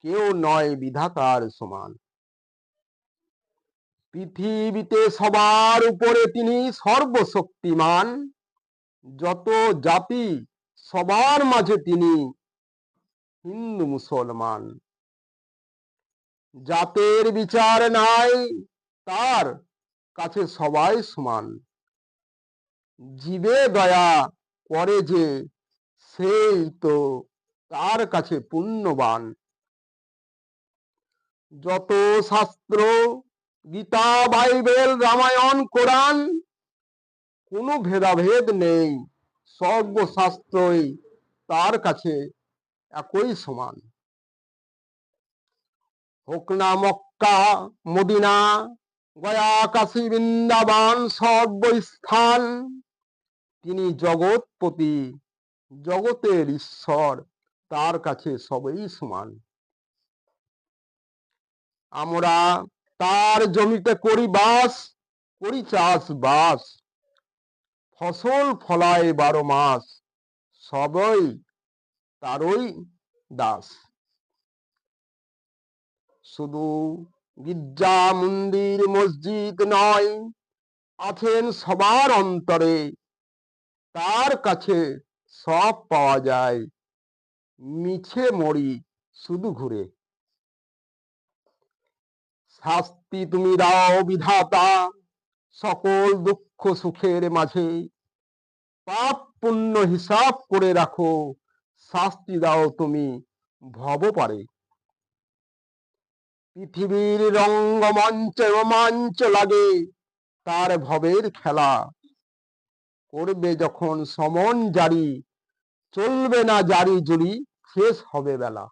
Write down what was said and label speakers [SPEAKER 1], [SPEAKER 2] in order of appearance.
[SPEAKER 1] কেউ নয় বিধাতার সমান। পৃথিবীতে সবার উপরে তিনি সর্বশক্তিমান। যত জাতি, সবার মাঝে তিনি হিন্দু মুসলমান। জাতের বিচার নাই, তার কাছে সবাই সমান। জীবে দয়া করে যে সেই তো তার কাছে পুণ্যবান। যত শাস্ত্র, গীতা, বাইবেল, রামায়ণ, কোরআন, কোনো ভেদাভেদ নেই সর্বশাস্ত্রই তার কাছে একই সমান। হোক না মক্কা, মদিনা, গয়া, কাশী, বৃন্দাবান সর্বস্থান তিনি জগৎপতি জগতের ঈশ্বর, তার কাছে সবই সমান। আমরা তার জমিতে করি বাস, করি চাষ বাস ফসল ফলায় বারো মাস, সবই তারই দাস। শুধু গির্জা, মন্দির, মসজিদ নয়, আছেন সবার অন্তরে। তার কাছে সব পাওয়া যায়। মিছে মরি শুধু ঘুরে। শাস্তি তুমি দাও বিধাতা, সকল দুঃখ সুখের মাঝে। পাপ পুণ্য হিসাব করে রাখো, শাস্তি দাও তুমি ভব পারে পৃথিবীর রঙ্গমঞ্চ রোমাঞ্চ লাগে, তার ভবের খেলা করবে যখন সমন জারি চলবে না জারি জুরি শেষ হবে বেলা।